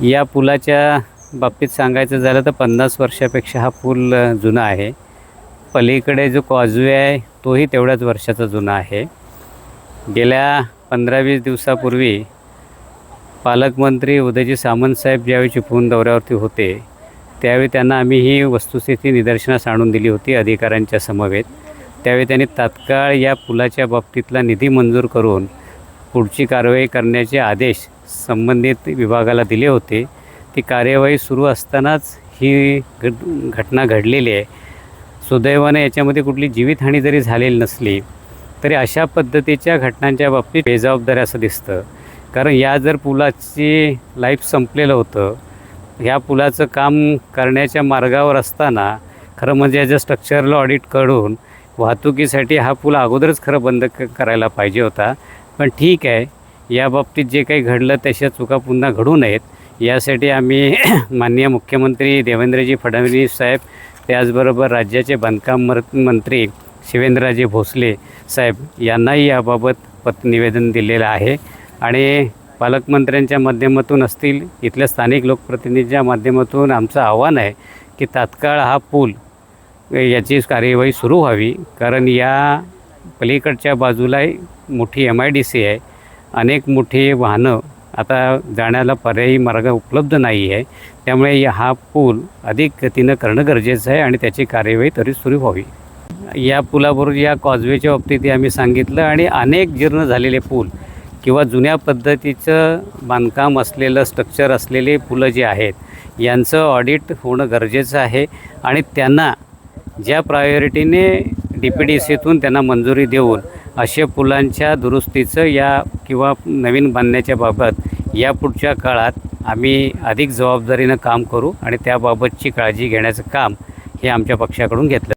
या पुलाच्या बाबतीत सांगायचं झालं तर पन्नास वर्षापेक्षा हा पूल जुना आहे. पलीकडे जो कॉजवे आहे तोही तेवढ्याच वर्षाचा जुना आहे. गेल्या पंधरा वीस दिवसापूर्वी पालकमंत्री उदयजी सामंत साहेब ज्यावेळी चिपळूण दौऱ्यावरती होते त्यावेळी त्यांना आम्ही ही वस्तुस्थिती निदर्शनास आणून दिली होती अधिकाऱ्यांच्या समवेत. त्यावेळी त्यांनी तात्काळ या पुलाच्या बाबतीतला निधी मंजूर करून पुढची कारवाई करण्याचे आदेश संबंधित विभागाला दिले होते. ती कार्यवाही सुरू असतानाच ही घट घटना घडलेली आहे. सुदैवाने याच्यामध्ये कुठली जीवितहानी जरी झालेली नसली तरी अशा पद्धतीच्या घटनांच्या बाबतीत बेजबाबदारी असं दिसतं. कारण या जर पुलाची लाईफ संपलेलं होतं ह्या पुलाचं काम करण्याच्या मार्गावर असताना खरं म्हणजे याच्या स्ट्रक्चरला ऑडिट करून वाहतुकीसाठी हा पूल अगोदरच खरं बंद करायला पाहिजे होता. पण ठीक आहे या बाबतीत जे काही घडलं तशा चुका पुन्हा घडू नयेत. यासाठी आम्ही माननीय मुख्यमंत्री देवेंद्रजी फडणवीस साहेब त्याचबरोबर राज्याचे बांधकाम मर मंत्री शिवेंद्रराजे भोसले साहेब यांनाही याबाबत पत निवेदन दिलेलं आहे. आणि पालकमंत्र्यांच्या माध्यमातून असतील इथल्या स्थानिक लोकप्रतिनिधीच्या माध्यमातून आमचं आव्हान आहे की तात्काळ हा पूल याची कार्यवाही सुरू व्हावी. कारण या पलीकडच्या बाजूला मोठी एम आय डी सी आहे. अनेक मोठी वाहनं आता जाण्याला पर्यायी मार्ग उपलब्ध नाही आहे. त्यामुळे हा पूल अधिक गतीनं करणं गरजेचं आहे आणि त्याची कार्यवाही तरी सुरू व्हावी. या पुलाबरोबर या कॉजवेच्या बाबतीत आम्ही सांगितलं आणि अनेक जीर्ण झालेले पूल किंवा जुन्या पद्धतीचं बांधकाम असलेलं स्ट्रक्चर असलेले पुलं जे आहेत यांचं ऑडिट होणं गरजेचं आहे आणि त्यांना ज्या प्रायोरिटीने डी पी डी सीतून त्यांना मंजुरी देऊन असे पुलांच्या दुरुस्तीचं या किंवा नवीन बांधण्याच्या बाबत या पुढच्या काळात आम्ही अधिक जबाबदारीनं काम करू आणि त्याबाबतची काळजी घेण्याचं काम हे आमच्या पक्षाकडून घेतलं.